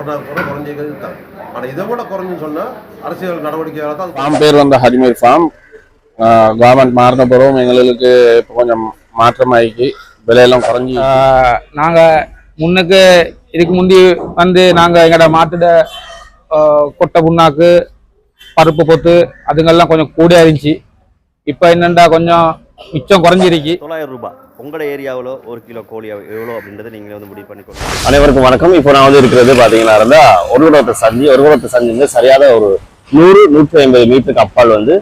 Corona கூட குறைஞ்சிக்கிறது தான். ஆனால் இதை விட குறைஞ்சுன்னு சொன்னால் அரசியல் நடவடிக்கையால் தான் அது ஃபார்ம் பேர் வந்து ஹரிமீர் ஃபார்ம். கவர்மெண்ட் மாறின பிறகும் எங்களுக்கு இப்போ கொஞ்சம் மாற்றமாகி விலையெல்லாம் குறைஞ்சி நாங்கள் முன்னுக்கு இதுக்கு முந்தி வந்து நாங்கள் எங்களோட மாட்டுட கொட்டை புண்ணாக்கு பருப்பு பொத்து அதுங்கெல்லாம் கொஞ்சம் கூட இருந்துச்சு. இப்போ என்னண்டா கொஞ்சம் மிச்சம் குறைஞ்சிருக்கு. தொள்ளாயிரம் ரூபாய். உங்களோட ஏரியாவில் ஒரு கிலோ கோழி எவ்வளோ அப்படின்றத நீங்களே வந்து முடிவு பண்ணிக்கணும் அனைவருக்கும் வணக்கம். இப்போ நான் வந்து இருக்கிறது பார்த்தீங்கன்னா இருந்தால் ஒரு குடத்தை சந்தி ஒரு குடத்தை சந்தி வந்து ஒரு நூறு நூற்றி ஐம்பது மீட்டருக்கு அப்பால் வந்து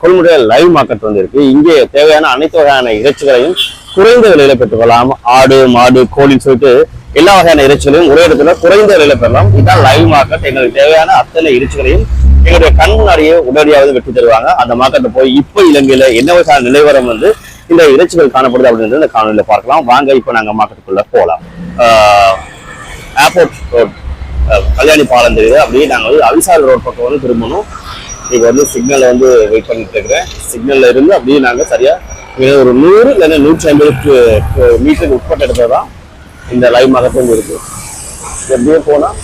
கொள்முறை கொள்முதல் லைவ் மார்க்கெட் வந்து இருக்கு. இங்கே தேவையான அனைத்து வகையான இறைச்சிகளையும் குறைந்த விலையில பெற்றுக்கொள்ளலாம். ஆடு மாடு கோழின்னு சொல்லிட்டு எல்லா வகையான இறைச்சிகளையும் ஒரே இடத்துல குறைந்த விலையில பெறலாம். இதுதான் லைவ் மார்க்கெட். எங்களுக்கு தேவையான அத்தனை இறைச்சிகளையும் எங்களுடைய கண் முன்னாடியே உடனடியாவது வெற்றி தருவாங்க. அந்த மார்க்கெட்டை போய் இப்போ இலங்கையில என்ன வகையான நிலைவரம் வந்து இந்த இறைச்சிகள் காணப்படுது அப்படின்றது இந்த பார்க்கலாம். வாங்க இப்போ நாங்கள் மார்க்கெட்டுக்குள்ளே போகலாம் ஏர்போர்ட் ரோட் கல்யாணி பாலம் தெரியுது. அப்படியே நாங்கள் வந்து அவிசார் ரோட் பக்கம் வந்து திரும்பணும். இங்க வந்து சிக்னலை வந்து வெயிட் பண்ணிட்டு இருக்கிறேன். சிக்னலில் இருந்து அப்படியே நாங்கள் சரியாக ஒரு நூறு இல்லைன்னா நூற்றி ஐம்பது மீட்டருக்கு உட்பட்ட இடத்துல தான் இந்த லைவ் மகத்தும் இருக்குது எப்படியே போனால்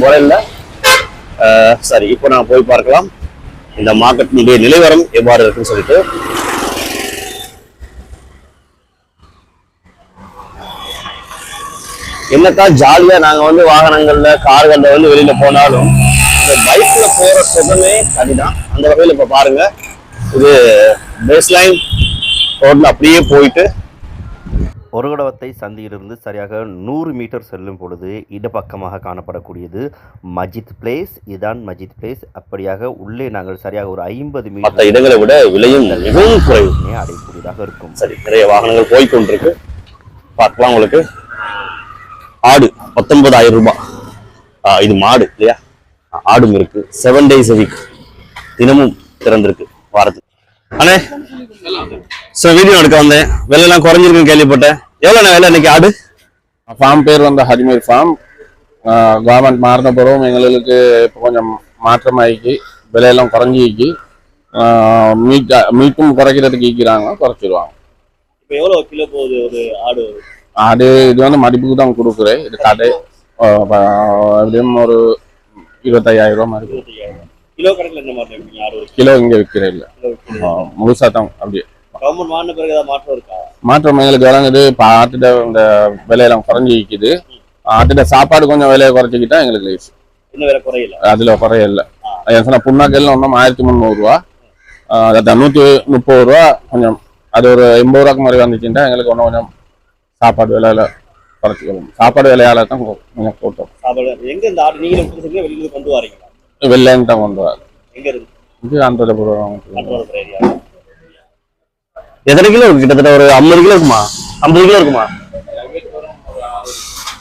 முறையில் சரி இப்போ நான் போய் பார்க்கலாம். இந்த மார்க்கெட்டினுடைய நிலைவரம் எவ்வாறு இருக்குன்னு சொல்லிட்டு. என்னத்தான் ஜாலியா நாங்க வந்து வாகனங்கள்ல கார்கள்ல வந்து வெளியில போனாலும் இந்த பைக்ல போற சுகமே தனிதான். அந்த வகையில இப்ப பாருங்க. இது பேஸ்லைன் ரோட்ல அப்படியே போயிட்டு ஒருகடவத்தை சந்தியிலிருந்து சரியாக நூறு மீட்டர் செல்லும் பொழுது இடப்பக்கமாக காணப்படக்கூடியது மஜித் பிளேஸ் இதுதான் மஜித் பிளேஸ் அப்படியாக உள்ளே நாங்கள் சரியாக ஒரு ஐம்பது மற்ற மீட்டர் இடங்களை விட விலையும் மிகவும் குறைவு. அடையக்கூடியதாக இருக்கும். சரி நிறைய வாகனங்கள் போய்க்கொண்டிருக்கு பார்க்கலாம் உங்களுக்கு. ஆடு பத்தொன்பதாயிரம் ரூபாய் இது மாடு இல்லையா? ஆடும் இருக்கு. செவன் டேஸ் வீக் தினமும் திறந்திருக்கு வாரத்துக்கு. அண்ணே சார் வீடியோ எடுக்க வந்தேன். விலையெல்லாம் குறைஞ்சிருக்குன்னு கேள்விப்பட்டேன். எவ்வளோண்ணே விலை இன்னைக்கு ஆடு? ஃபார்ம் பேர் வந்து ஹரிமீர் ஃபார்ம் கவர்மெண்ட் மாறின பிறகும் எங்களுக்கு இப்போ கொஞ்சம் மாற்றமாகி விலையெல்லாம் குறைஞ்சிக்கி மீட் மீட்டும் குறைக்கிறதுக்கு ஈக்கிறாங்க குறைச்சிருவாங்க. இப்போ எவ்வளோ கிலோ போகுது ஒரு ஆடு? ஆடு இது வந்து மடிப்புக்கு தான் கொடுக்குறேன் இது கடை எப்படியும் ஒரு இருபத்தையாயிரம் ரூபா மாதிரி. கிலோ கணக்கில் என்ன மாதிரி கிலோ இங்கே விற்கிறேன் இல்லை முழுசா தான் அப்படியே கவர்மெண்ட் வாங்கின பிறகு ஏதாவது மாற்றம் இருக்கா மாற்றம் எங்களுக்கு வழங்குது இப்போ ஆட்டுட இந்த விலையெல்லாம் குறைஞ்சி விற்கிது ஆட்டுட சாப்பாடு கொஞ்சம் விலையை குறைச்சிக்கிட்டா எங்களுக்கு இன்னும் வேற குறையில அதுல குறைய இல்லை என் சொன்ன புண்ணாக்கெல்லாம் ஒன்றும் ஆயிரத்தி முந்நூறுரூவா அது நூற்றி முப்பது ரூபா கொஞ்சம் அது ஒரு எண்பது ரூபாய்க்கு மாதிரி வந்துச்சுன்னா எங்களுக்கு ஒன்றும் கொஞ்சம் சாப்பாடு விலையில குறைச்சிக்கணும் சாப்பாடு விலையால தான் கொஞ்சம் கூட்டம் சாப்பாடு எங்க இந்த ஆடு நீங்களும் கொடுத்துருக்கீங்க வெளியில கொண்டு வரீங்களா? வெள்ளைன்னு தான் கொண்டு வராது எங்க இருந்து? இது அந்த போடுவாங்க கண்ட்ரோல் ஏரியா எத்தனை கிலோ இருக்கு? கிட்டத்தட்ட ஒரு ஐம்பது கிலோ இருக்குமா? ஐம்பது கிலோ இருக்குமா?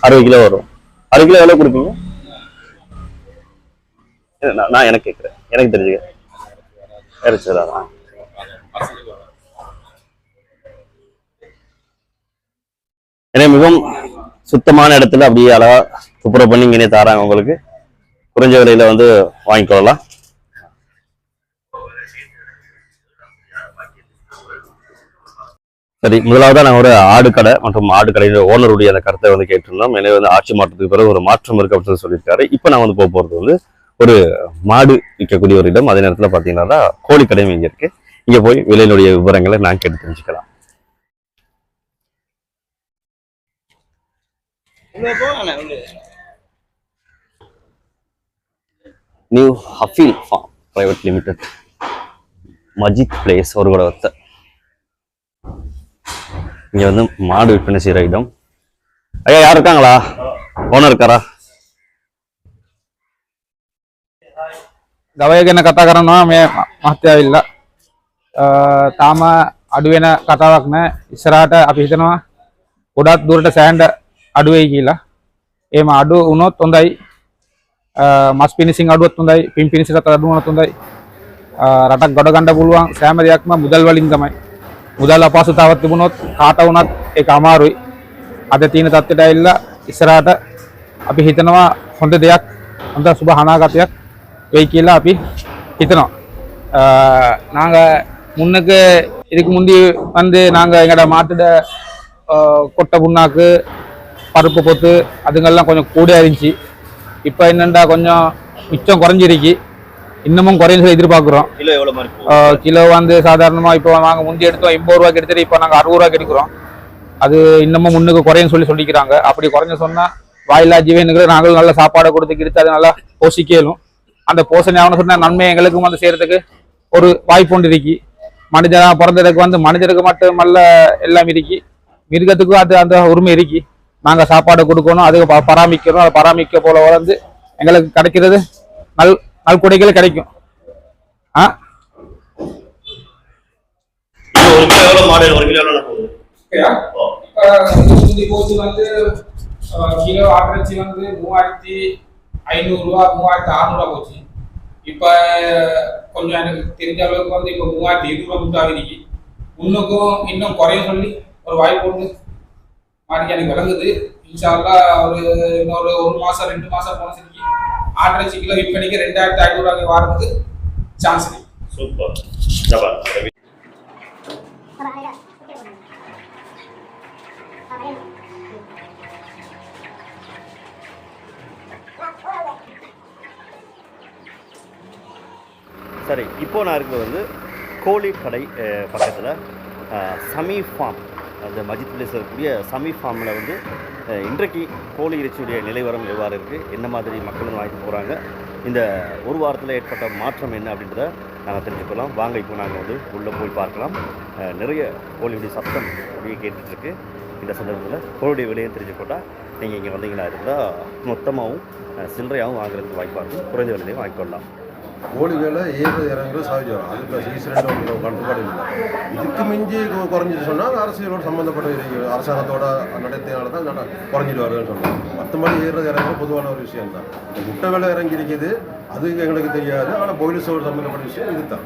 அறுபது கிலோ வரும். அறுபது கிலோ எவ்வளவு கொடுப்பீங்க? நான் எனக்கு கேட்குறேன். எனக்கு தெரிஞ்சுக்க. இறைச்சதா ஏன்னா மிகவும் சுத்தமான இடத்துல அப்படியே அழகா துப்புரவு பண்ணி இங்கே தாராங்க உங்களுக்கு. குறைஞ்ச விலையில வந்து வாங்கிக்கொள்ளலாம். சரி முதலாவதா நாங்கள் ஒரு ஆடு கடை மற்றும் ஆடு கடையின் ஓனருடைய அந்த கருத்தை வந்து கேட்டிருந்தோம். எனவே வந்து ஆட்சி மாற்றத்துக்கு பிறகு ஒரு மாற்றம் இருக்கு அப்படின்னு சொல்லி சொல்லியிருக்காரு. இப்போ நான் வந்து போக போகிறது வந்து ஒரு மாடு விற்கக்கூடிய ஒரு இடம். அதே நேரத்தில் பார்த்தீங்கன்னா கோழி கடையும் இங்கே இருக்கு. இங்கே போய் விலையினுடைய விவரங்களை நான் கேட்டு தெரிஞ்சுக்கலாம். new Hafeel farm private limited Majid place ஒரு கூட ஒருத்தர் இங்க வந்து மாடு விற்பனை செய்யற இடம் ஐயா யார் இருக்காங்களா ஓனர் இருக்காரா ගවය ගැන කතා කරනවා මේ මහත්තයා ඉල්ල තාම අඩුවෙන කතාවක් නෑ ඉස්සරහට අපි හිතනවා ගොඩත් දුරට සෑන්ඩ අඩුවෙයි කියලා ඒම අඩු වුණොත් හොඳයි මස් පිනිසින් අඩුවත් හොඳයි පින් පිනිසිට අඩුවනත් හොඳයි රටක් ගොඩ ගණඩ පුළුවන් සෑම දෙයක්ම මුදල් වලින් තමයි මුදල් අපහසුතාවත් තිබුණොත් කාට වුණත් ඒක අමාරුයි අද තියෙන තත්ත්වයට ඇවිල්ලා ඉස්සරහට අපි හිතනවා හොඳ දෙයක් හොඳ සුබ හනාගතයක් வெய் கீழே அப்படி இத்தனம் நாங்கள் முன்னுக்கு இதுக்கு முந்தி வந்து நாங்கள் எங்களோட மாட்டுட ஆஹ், கொட்டை புண்ணாக்கு பருப்பு பொத்து அதுங்கெல்லாம் கொஞ்சம் கூட இருந்துச்சு இப்போ என்னண்டா கொஞ்சம் மிச்சம் குறைஞ்சிருக்கு. இன்னமும் குறையும் சொல்லி எதிர்பார்க்குறோம். கிலோ எவ்வளோ மாதிரி கிலோ வந்து சாதாரணமாக இப்போ நாங்கள் முந்தி எடுத்தோம் எண்பது ரூபாய்க்கு எடுத்துட்டு இப்போ நாங்கள் அறுபது ரூபாய்க்கு எடுக்கிறோம் அது இன்னமும் முன்னுக்கு குறையும் சொல்லி சொல்லிக்கிறாங்க. அப்படி குறைஞ்ச சொன்னால் வாயிலா ஜீவனுக்கு நாங்களும் நல்ல சாப்பாடை கொடுத்து கிடுத்து அதை நல்லா போஷிக்கலும் அந்த போஷணை ஆகணும் சொன்ன நன்மை எங்களுக்கும் வந்து செய்யறதுக்கு ஒரு வாய்ப்பு ஒன்று இருக்கு. மனிதனா பிறந்ததுக்கு வந்து மனிதருக்கு மட்டுமல்ல எல்லாம் இருக்கு. மிருகத்துக்கும் அது அந்த உரிமை இருக்கு. நாங்க சாப்பாடு கொடுக்கணும் அதுக்கு பராமரிக்கணும் அதை பராமரிக்க போல வளர்ந்து எங்களுக்கு கிடைக்கிறது. நல் நல்கொடைகள் கிடைக்கும். ஆ? கிலோ ஆட்டிறச்சி வந்து மூவாயிரத்தி ஐநூறுரூவா மூவாயிரத்தி அறநூறுவா போச்சு. இப்போ கொஞ்சம் எனக்கு தெரிஞ்ச அளவுக்கு வந்து இப்போ மூவாயிரத்தி இருநூறுவா கொடுத்தா இருக்கு இன்னுக்கும் இன்னும் குறையும் சொல்லி ஒரு வாய்ப்பு உண்டு. மாட்டிக்கு எனக்கு விளங்குது. இன்ஷால்லா ஒரு இன்னொரு ஒரு மாசம் ரெண்டு மாசம் போன சரிக்கு ஆட்டிறச்சி கிலோ விற்பனைக்கு ரெண்டாயிரத்தி ஐநூறுவாய்க்கு வாரதுக்கு சான்ஸ் இருக்கு. சூப்பர். ஜபா சரி இப்போ நான் இருக்கிறது வந்து கோழி கடை பக்கத்தில் சமீ ஃபார்ம் அந்த மஜித் பிளேஸ் இருக்கக்கூடிய சமி ஃபார்மில் வந்து இன்றைக்கு கோழி இறைச்சியுடைய நிலைவரம் எவ்வாறு இருக்குது என்ன மாதிரி மக்களும் வாங்கிட்டு போகிறாங்க இந்த ஒரு வாரத்தில் ஏற்பட்ட மாற்றம் என்ன அப்படின்றத நாங்கள் தெரிஞ்சுக்கலாம். வாங்க இப்போ நாங்கள் வந்து உள்ளே போய் பார்க்கலாம். நிறைய கோழியுடைய சத்தம் அப்படியே கேட்டுட்ருக்கு இந்த சந்தர்ப்பத்தில் கோழியுடைய விலையும் தெரிஞ்சுக்கொண்டா நீங்கள் இங்கே வந்தீங்கன்னா இருந்தால் மொத்தமாகவும் சில்லறையாகவும் வாங்குறதுக்கு வாய்ப்பாக இருக்கும் குறைந்த விலையிலையும் வாங்கிக்கொள்ளலாம். கோழி விலை ஏறு இறங்குறது சகஜம் அதுக்கு சீசன் ஒன்று கட்டுப்பாடு இல்லை. இதுக்கு மிஞ்சி குறைஞ்சிட்டு சொன்னால் அரசியலோட சம்மந்தப்பட்ட இது. அரசாங்கத்தோட நடத்தினால தான் நட குறைஞ்சிட்டு வருதுன்னு சொன்னாங்க மற்றபடி ஏறுறது இறங்குறது பொதுவான ஒரு விஷயம் தான். இந்த முட்டை விலை இறங்கி இருக்குது அது எங்களுக்கு தெரியாது. ஆனால் போலீஸோட சம்மந்தப்பட்ட விஷயம் இதுதான்.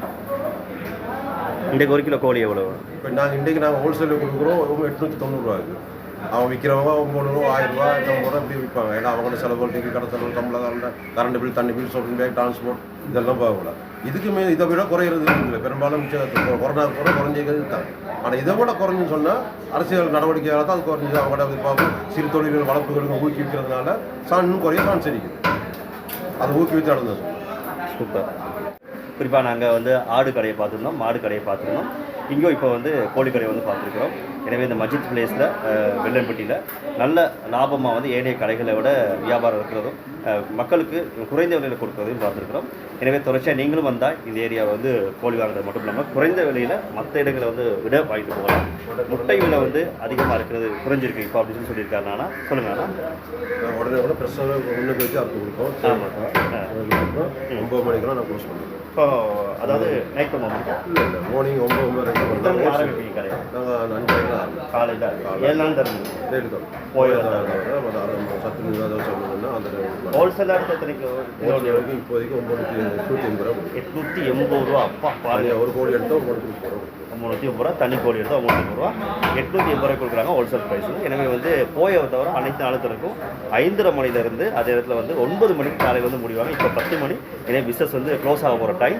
இன்றைக்கு ஒரு கிலோ கோழி எவ்வளோ இப்போ நாங்கள் இன்றைக்கு நாங்கள் ஹோல்சேலில் கொடுக்குறோம் எட்நூற்றி தொண்ணூறுரூவாக்கு அவன் விற்கிறவங்க ஒம்பது ரூபா ஆயிரம் ரூபா எட்நூறு இப்படி விற்பாங்க. ஏன்னா அவங்க செலவு டிக்கெட் கடத்தல் செலவு கரண்ட் கரண்ட் பில் தண்ணி பில் ஷாப்பிங் பேக் டிரான்ஸ்போர்ட் இதெல்லாம் போகக்கூடாது. இதுக்கு மே இதை விட குறையிறது இல்லை பெரும்பாலும் கொரோனா கூட குறைஞ்சிக்கிறது தான். ஆனால் இதை விட குறைஞ்சுன்னு சொன்னால் அரசியல் நடவடிக்கையால் தான் அது குறைஞ்சி அவங்களோட எதிர்பார்ப்பு சிறு தொழில்கள் வளர்ப்புகளுக்கு ஊக்குவிக்கிறதுனால சான் இன்னும் குறைய சான்ஸ் இருக்குது அது ஊக்குவித்து நடந்தது. சூப்பர். குறிப்பாக நாங்கள் வந்து ஆடு கடையை பார்த்துருந்தோம் மாடு கடையை பார்த்துருந்தோம். இங்கேயும் இப்போ வந்து கோழிக்கடை வந்து பார்த்துருக்குறோம். எனவே இந்த மஜித் பிளேஸில் வெள்ளம்பட்டியில் நல்ல லாபமாக வந்து ஏனைய கடைகளை விட வியாபாரம் இருக்கிறதும் மக்களுக்கு குறைந்த விலையில் கொடுக்குறதையும் பார்த்துருக்குறோம். எனவே தொடர்ச்சியாக நீங்களும் வந்தால் இந்த ஏரியாவை வந்து கோழி வாங்குறது மட்டும் இல்லாமல் குறைந்த விலையில் மற்ற இடங்களை வந்து விட வாங்கிட்டு போகலாம். முட்டை விலை வந்து அதிகமாக இருக்கிறது குறைஞ்சிருக்கு. இப்போ அப்படின்னு சொல்லி சொல்லியிருக்காருனா சொல்லுங்கள் அண்ணா. உடனே கூட ப்ரெஸ்ஸாக முன்னுக்கு வச்சு அறுத்து கொடுப்போம் ஆ. ஒம்பது மணிக்கெல்லாம் நான் க்ளோஸ் பண்ணுவேன் இப்போ அதாவது நைட் பண்ண இல்லை இல்லை. மார்னிங் ஒம்பது ஒம்பது ரெண்டு மணி ஆரம்பிப்பீங்க நாங்கள் தான் ஆரம்பிப்போம். காலையில்? ஏழு நாள் தருங்க டெய்லி தான். போய் சத்து ஏதாவது சொல்லணும்னா அந்த ஹோல்சேலாக எடுத்து எத்தனைக்கு இப்போதைக்கு ஒம்பது எட்நூற்றி எண்பது ரூபா அப்பா பாருங்க. பாருங்க ஒரு கோழி எடுத்தால் ஒம்பது போகிறோம் முந்நூற்றி எண்பது ரூபா தனி கோழி எடுத்தால் முந்நூற்றி ரூபா. எட்நூற்றி எண்பது ரூபாய் கொடுக்குறாங்க ஹோல்சேல் ப்ரைஸில் எனவே வந்து போயை தவிர அனைத்து நாளுக்கும் ஐந்தரை மணிலேருந்து அதே இடத்துல வந்து ஒன்பது மணிக்கு காலையில் வந்து முடிவாங்க. இப்போ பத்து மணி. எனவே பிஸ்னஸ் வந்து க்ளோஸ் ஆக போகிற டைம்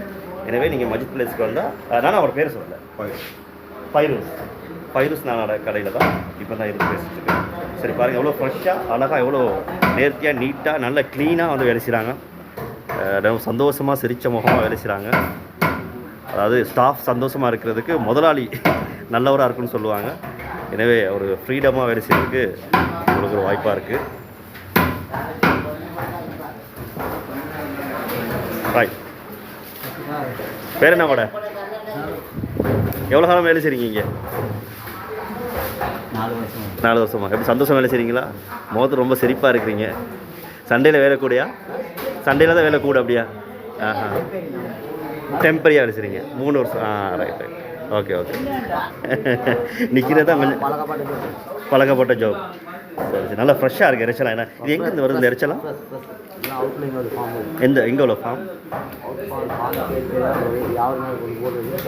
எனவே நீங்கள் மஜித் பிளேஸ்க்கு வந்தால் நான் அவர் பேர் சொல்லலை. பைரூஸ். பைரூஸ். நானோட கடையில் தான் இப்போ தான் இருந்து பேசிட்டு இருக்கேன். சரி பாருங்கள் எவ்வளோ ஃப்ரெஷ்ஷாக அழகாக எவ்வளோ நேர்த்தியாக நீட்டாக நல்ல க்ளீனாக வந்து வேலை செய்கிறாங்க சந்தோஷமாக சிரித்த முகமாக வேலை செய்கிறாங்க அதாவது ஸ்டாஃப் சந்தோஷமாக இருக்கிறதுக்கு முதலாளி நல்லவராக இருக்குன்னு சொல்லுவாங்க. எனவே ஒரு ஃப்ரீடமாக வேலை செய்யறதுக்கு உங்களுக்கு ஒரு வாய்ப்பாக இருக்குது பாய் பேர் என்ன கூட எவ்வளோ காலம் வேலை செய்றீங்க இங்கே? நாலு வருஷமா. எப்படி சந்தோஷம் வேலை செய்றீங்களா? முகத்து ரொம்ப சிரிப்பாக இருக்கிறீங்க. சண்டேல வேலை கூடயா? சண்டேல தான் வேலை கூட அப்படியா? ஆஹா. டெம்பரரியாக அடிச்சிருங்க. மூணு வருஷம் ஆ ரைட் ரைட் ஓகே ஓகே நிற்கிறதா கொஞ்சம் பழகப்பட்ட ஜாப் சரி சரி. நல்லா ஃப்ரெஷ்ஷாக இருக்குது இறைச்சலாம் ஏன்னா இது எங்கேருந்து வருது இந்த இறைச்சலாம் எந்த எங்கே உள்ள ஃபார்ம்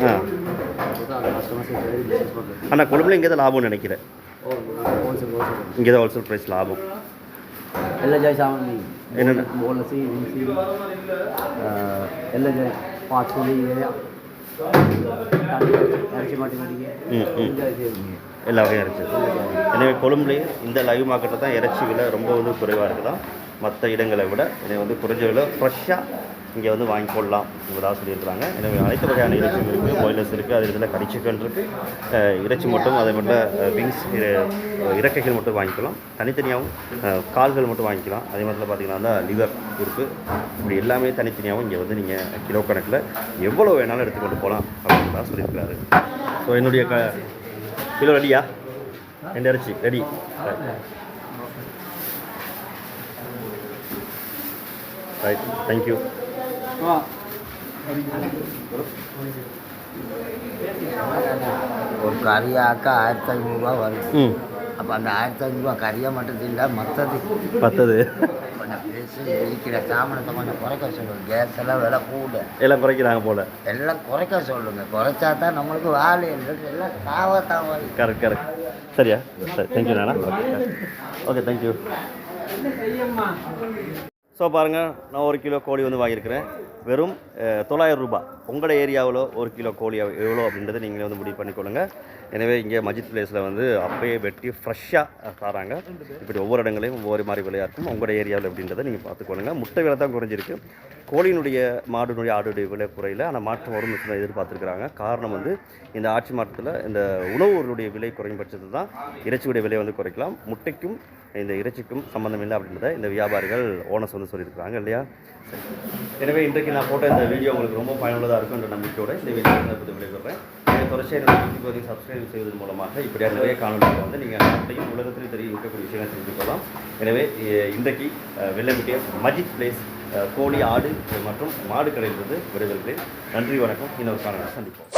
ஆ. ஆனால் கொழும்புல இங்கே தான் லாபம்னு நினைக்கிறேன். இங்கே தான் ஹோல்சேல் ப்ரைஸ் லாபம் என்ன பாத்ரூம் இறைச்சி மாட்டு எல்லா வகையும் இருக்குது எனவே கொழும்புலேயே இந்த லைவ் மார்க்கெட்டில் தான் இறைச்சி விலை ரொம்ப வந்து குறைவாக இருக்குதான் மற்ற இடங்களை விட இதை வந்து குறைஞ்ச விலை ஃப்ரெஷ்ஷாக இங்கே வந்து வாங்கி கொள்ளலாம் என்பதாக சொல்லியிருக்கிறாங்க. எனவே அனைத்து வகையான இறைச்சியும் இருக்குது பாய்லர்ஸ் இருக்குது அதே இதில் கறி சிக்கன் இருக்குது இறைச்சி மட்டும் அதே மட்டும் விங்ஸ் இறக்கைகள் மட்டும் வாங்கிக்கலாம். தனித்தனியாகவும் கால்கள் மட்டும் வாங்கிக்கலாம். அதே மாதிரி பார்த்தீங்கன்னா லிவர் இருக்குது இப்படி எல்லாமே தனித்தனியாகவும் இங்கே வந்து நீங்கள் கிலோ கணக்கில் எவ்வளோ வேணாலும் எடுத்துக்கொண்டு போகலாம் அப்படின்னு தான் சொல்லியிருக்கிறாரு. ஸோ என்னுடைய க கிலோ ரெடியா ரெண்டு இறைச்சி ரெடி ரைட் தேங்க்யூ ஒரு கறியாக்க ஆயிரத்தி ஐநூறுரூவா வருது ம். அப்போ அந்த ஆயிரத்தி ஐநூறுரூவா கறியை மட்டும் திண்டா மற்றது பேசி இருக்கிற சாமானத்தை கொஞ்சம் குறைக்க சொல்லுங்க. கேஸ் எல்லாம் விலை கூட. எல்லாம் குறைக்கிறாங்க போல. எல்லாம் குறைக்க சொல்லுங்க. குறைச்சா தான் நம்மளுக்கு வேலை எல்லாம் தாவா தாவா கரெக்ட் கரெக்ட் சரியா? சரி. தேங்க்யூ நானா. ஓகே தேங்க்யூ ஸோ பாருங்கள் நான் ஒரு கிலோ கோழி வந்து வாங்கியிருக்கிறேன். வெறும் தொள்ளாயிரம் ரூபாய். உங்களோட ஏரியாவில் ஒரு கிலோ கோழி எவ்வளோ அப்படின்றத நீங்களே வந்து முடிவு பண்ணிக்கொள்ளுங்கள் எனவே இங்கே மஜித் பிளேஸில் வந்து அப்பயே வெட்டி ஃப்ரெஷ்ஷாக தராங்க. இப்படி ஒவ்வொரு இடங்களையும் ஒவ்வொரு மாதிரி விலையாக இருக்கும் உங்களோட ஏரியாவில் அப்படின்றத நீங்கள் பார்த்துக்கொள்ளுங்க முட்டை விலை தான் குறைஞ்சிருக்கு. கோழியினுடைய மாடுனுடைய ஆடுடைய விலை குறையில. ஆனால் மாற்றம் வரும் எதிர்பார்த்துருக்குறாங்க. காரணம் வந்து இந்த ஆட்சி மாற்றத்தில் இந்த உணவுகளுடைய விலை குறையும் பட்சத்தில் தான் இறைச்சியுடைய விலை வந்து குறைக்கலாம். முட்டைக்கும் இந்த இறைச்சிக்கும் சம்மந்தம் இல்லை அப்படின்றத இந்த வியாபாரிகள் ஓனஸ் வந்து சொல்லியிருக்கிறாங்க இல்லையா? எனவே இன்றைக்கு நான் போட்ட இந்த வீடியோ உங்களுக்கு ரொம்ப பயனுள்ளதாக இருக்கும் என்ற நம்பிக்கையோட இந்த வீடியோ பற்றி விடைபெறேன் தொடர்ச்சியாக யூடியூப் சப்ஸ்கிரைப் செய்வதன் மூலமாக இப்படியாக நிறைய காணொலிகள் வந்து நீங்கள் நாட்டையும் உலகத்திலும் தெரிய இருக்கக்கூடிய விஷயங்களை தெரிந்து கொள்ளலாம். எனவே இன்றைக்கு வெள்ளமிட்டிய மஜித் பிளேஸ் கோழி ஆடு மற்றும் மாடு கடையிலிருந்து விடைபெறுகிறேன். நன்றி வணக்கம். இன்னொரு காணொலி சந்திப்போம்.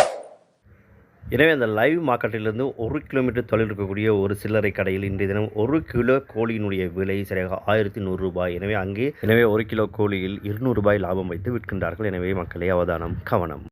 எனவே அந்த லைவ் மார்க்கெட்டிலிருந்து ஒரு கிலோமீட்டர் தொலைவில் இருக்கக்கூடிய ஒரு சில்லறை கடையில் இன்றைய தினம் ஒரு கிலோ கோழியினுடைய விலை சரியாக ஆயிரத்தி நூறு ரூபாய். எனவே அங்கே எனவே ஒரு கிலோ கோழியில் இருநூறு ரூபாய் லாபம் வைத்து விற்கின்றார்கள். எனவே மக்களே அவதானம் கவனம்.